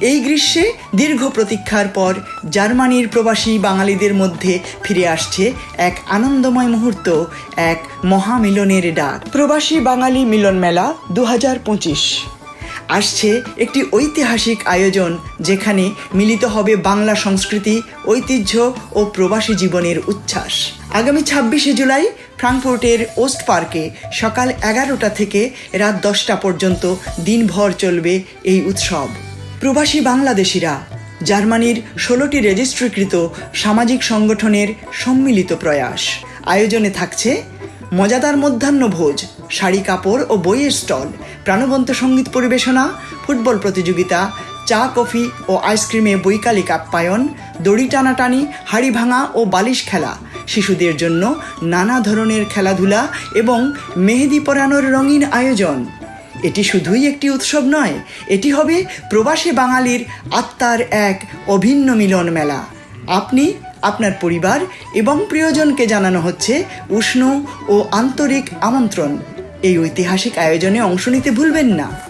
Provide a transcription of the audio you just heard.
এই গ্রীষ্মে দীর্ঘ প্রতীক্ষার পর জার্মানির প্রবাসী বাঙালিদের মধ্যে ফিরে আসছে এক আনন্দময় মুহূর্ত, এক মহামিলনের ডাক। প্রবাসী বাঙালি মিলন মেলা দু আসছে একটি ঐতিহাসিক আয়োজন যেখানে মিলিত হবে বাংলা সংস্কৃতি, ঐতিহ্য ও প্রবাসী জীবনের উচ্ছ্বাস। আগামী ছাব্বিশে জুলাই ফ্রাঙ্কফুর্টের ওস্ট পার্কে সকাল এগারোটা থেকে রাত দশটা পর্যন্ত দিনভর চলবে এই উৎসব। প্রবাসী বাংলাদেশিরা জার্মানির ষোলোটি রেজিস্ট্রিকৃত সামাজিক সংগঠনের সম্মিলিত প্রয়াস। আয়োজনে থাকছে মজাদার মধ্যাহ্নভোজ শাড়ি কাপড় ও বইয়ের স্টল, প্রাণবন্ত সংগীত পরিবেশনা, ফুটবল প্রতিযোগিতা, চা, কফি ও আইসক্রিমে বৈকালিক আপ্যায়ন, দড়ি টানাটানি, হাড়ি ভাঙা ও বালিশ খেলা, শিশুদের জন্য নানা ধরনের খেলাধুলা এবং মেহেদি পরানোর রঙিন আয়োজন। এটি শুধুই একটি উৎসব নয়, এটি হবে প্রবাসী বাঙালির আত্মার এক অভিন্ন মিলন মেলা। আপনি, আপনার পরিবার এবং প্রিয়জনকে জানানো হচ্ছে উষ্ণ ও আন্তরিক আমন্ত্রণ। এই ঐতিহাসিক আয়োজনে অংশ নিতে ভুলবেন না।